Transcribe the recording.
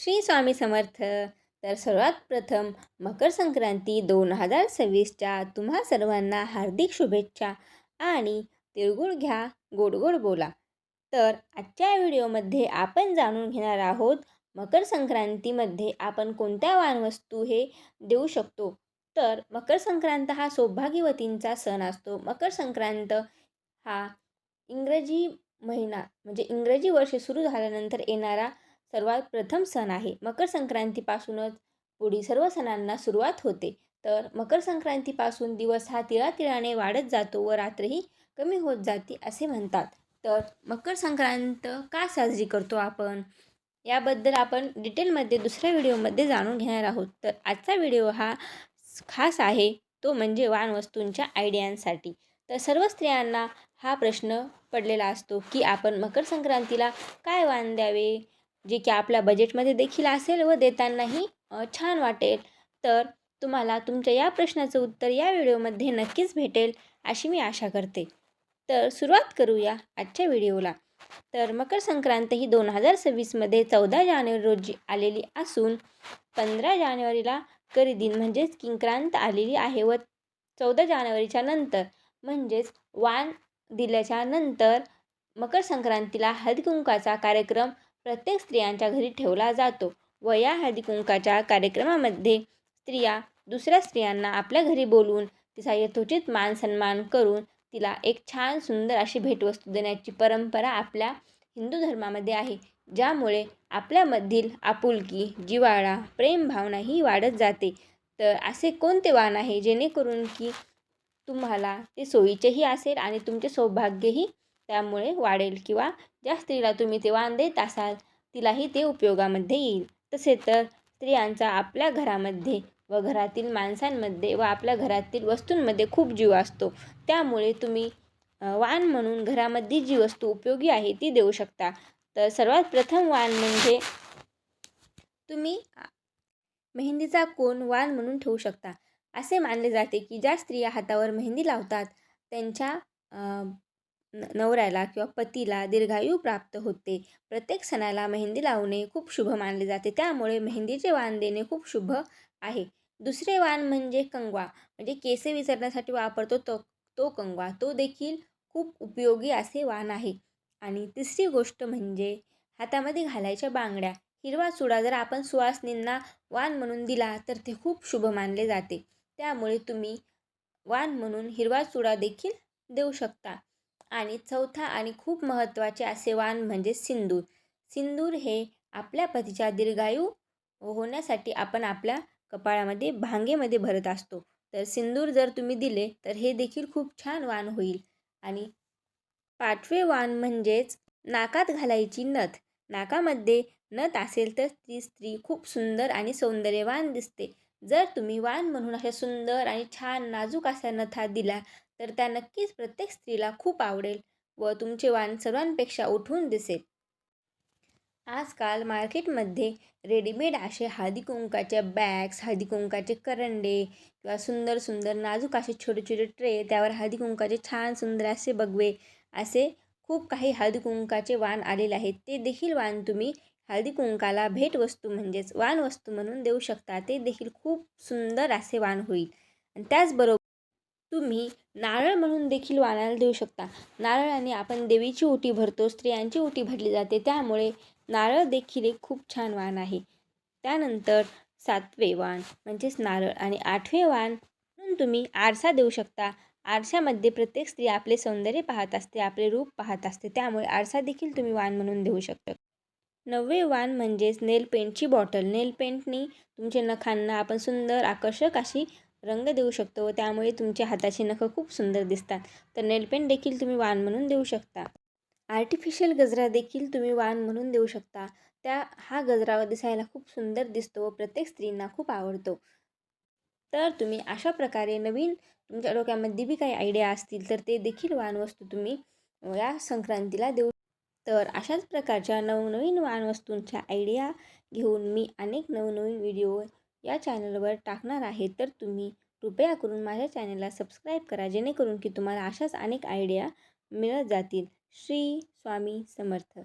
श्री स्वामी समर्थ. तर सर्वात प्रथम मकर संक्रांती दोन हजार सव्वीसच्या तुम्हा सर्वांना हार्दिक शुभेच्छा आणि तिळगुळ घ्या गोड गोड बोला. तर आजच्या व्हिडिओमध्ये आपण जाणून घेणार आहोत मकर संक्रांतीमध्ये आपण कोणत्या वाणवस्तू हे देऊ शकतो? तर मकर संक्रांत हा सौभाग्यवतींचा सण असतो. मकर संक्रांत हा इंग्रजी महिना म्हणजे इंग्रजी वर्ष सुरू झाल्यानंतर येणारा सर्वात प्रथम सण आहे. मकर संक्रांतीपासूनच पुढील सर्व सणांना सुरुवात होते. तर मकर संक्रांतीपासून दिवस हा तिळातिळाने वाढत जातो व रात्रही कमी होत जाते असे म्हणतात. तर मकर संक्रांत का साजरी करतो आपण? याबद्दल आपण डिटेलमध्ये दुसऱ्या व्हिडिओमध्ये जाणून घेणार आहोत. तर आजचा व्हिडिओ हा खास आहे. तो म्हणजे वाणवस्तूंच्या आयडियांसाठी. तर सर्व स्त्रियांना हा प्रश्न पडलेला असतो की आपण मकर संक्रांतीला काय वाण द्यावे? जे की आपल्या बजेटमध्ये देखील असेल व देतानाही छान वाटेल. तर तुम्हाला तुमच्या या प्रश्नाचं उत्तर या व्हिडिओमध्ये नक्कीच भेटेल अशी मी आशा करते. तर सुरुवात करूया आजच्या व्हिडिओला. तर मकर संक्रांत ही दोन हजार सव्वीसमध्ये चौदा जानेवारी रोजी आलेली असून पंधरा जानेवारीला करी दिन म्हणजेच किंक्रांत आलेली आहे व चौदा जानेवारीच्या नंतर म्हणजेच वाण दिल्याच्या नंतर मकर संक्रांतीला हळदकुंकाचा कार्यक्रम प्रत्येक स्त्रियांच्या घरी ठेवला जातो व या हळदीकुंकाच्या कार्यक्रमामध्ये स्त्रिया दुसऱ्या स्त्रियांना आपल्या घरी बोलवून तिचा यथोचित मान सन्मान करून तिला एक छान सुंदर अशी भेटवस्तू देण्याची परंपरा आपल्या हिंदू धर्मामध्ये आहे ज्यामुळे आपल्यामधील आपुलकी जिव्हाळा प्रेमभावना ही वाढत जाते. तर असे कोणते वाण आहे जेणेकरून की तुम्हाला ते सोयीचेही असेल आणि तुमचे सौभाग्यही त्यामुळे वाढेल किंवा ज्या स्त्रीला तुम्ही ते वाण देत असाल तिलाही ते उपयोगामध्ये येईल. तसे तर स्त्रियांचा आपल्या घरामध्ये व घरातील माणसांमध्ये व आपल्या घरातील वस्तूंमध्ये खूप जीव असतो. त्यामुळे तुम्ही वाण म्हणून घरामध्ये जी वस्तू उपयोगी आहे ती देऊ शकता. तर सर्वात प्रथम वाण म्हणजे तुम्ही मेहंदीचा कोण वाण म्हणून ठेवू शकता. असे मानले जाते की ज्या स्त्रिया हातावर मेहंदी लावतात त्यांच्या नवऱ्याला किंवा पतीला दीर्घायू प्राप्त होते. प्रत्येक सणाला मेहंदी लावणे खूप शुभ मानले जाते. त्यामुळे मेहंदीचे वाण देणे खूप शुभ आहे. दुसरे वाण म्हणजे कंगवा. म्हणजे केसे विसरण्यासाठी वापरतो तो तो कंगवा. तो देखील खूप उपयोगी असे वाण आहे. आणि तिसरी गोष्ट म्हणजे हातामध्ये घालायच्या बांगड्या. हिरवा चुडा जर आपण सुवासनींना वाण म्हणून दिला तर ते खूप शुभ मानले जाते. त्यामुळे तुम्ही वाण म्हणून हिरवा चुडा देखील देऊ शकता. आणि चौथा आणि खूप महत्त्वाचे असे वाण म्हणजे सिंदूर. सिंदूर हे आपल्या पतीच्या दीर्घायू होण्यासाठी आपण आपल्या कपाळामध्ये भांगेमध्ये भरत असतो. तर सिंदूर जर तुम्ही दिले तर हे देखील खूप छान वाण होईल. आणि पाचवे वाण म्हणजेच नाकात घालायची नथ. नाकामध्ये नथ असेल तर ती स्त्री खूप सुंदर आणि सौंदर्यवान दिसते. जर तुम्ही वाण म्हणून अशा सुंदर आणि छान नाजूक अशा नथा दिला तर त्या नक्कीच प्रत्येक स्त्रीला खूप आवडेल व तुमचे वाण सर्वांपेक्षा उठून दिसेल. आजकाल मार्केटमध्ये रेडीमेड असे हळदी बॅग्स हळदी कुंकाचे करंडे किंवा सुंदर सुंदर नाजूक असे छोटे छोटे ट्रे त्यावर हळदी कुंकाचे छान सुंदर असे बगवे असे खूप काही हळदी कुंकाचे वाण आलेले आहेत. ते देखील वाण तुम्ही हळदी कुंकाला भेटवस्तू म्हणजेच वाणवस्तू म्हणून देऊ शकता. ते देखील खूप सुंदर असे वाण होईल. आणि त्याचबरोबर तुम्ही नारळ म्हणून देखील वाणाला देऊ शकता. नारळाने आपण देवीची ओटी भरतो स्त्रियांची ओटी भरली जाते. त्यामुळे नारळ देखील एक खूप छान वाण आहे. त्यानंतर सातवे वाण म्हणजेच नारळ. आणि आठवे वाण म्हणून तुम्ही आरसा देऊ शकता. आरशामध्ये प्रत्येक स्त्री आपले सौंदर्य पाहत असते आपले रूप पाहत असते. त्यामुळे आरसा देखील तुम्ही वाण म्हणून देऊ शकता. नववे वाण म्हणजेच नेल पेंटची बॉटल. नेल पेंटनी तुमच्या नखांना आपण सुंदर आकर्षक अशी रंग देऊ शकतो व त्यामुळे तुमच्या हाताचे नखं खूप सुंदर दिसतात. तर नेलपेंट देखील तुम्ही वाण म्हणून देऊ शकता. आर्टिफिशियल गजरा देखील तुम्ही वाण म्हणून देऊ शकता. त्या हा गजरा दिसायला खूप सुंदर दिसतो व प्रत्येक स्त्रींना खूप आवडतो. तर तुम्ही अशा प्रकारे नवीन तुमच्या डोक्यामध्ये बी काही आयडिया असतील तर ते देखील वाणवस्तू तुम्ही या संक्रांतीला देऊ तर अशाच प्रकारच्या नवनवीन वाणवस्तूंच्या आयडिया घेऊन मी अनेक नवनवीन व्हिडिओ या चॅनलवर टाकणार आहे तर तुम्ही कृपया करून माझ्या चॅनलला सबस्क्राईब करा जेणेकरून की तुम्हाला अशाच अनेक आयडिया मिळत जातील. श्री स्वामी समर्थ.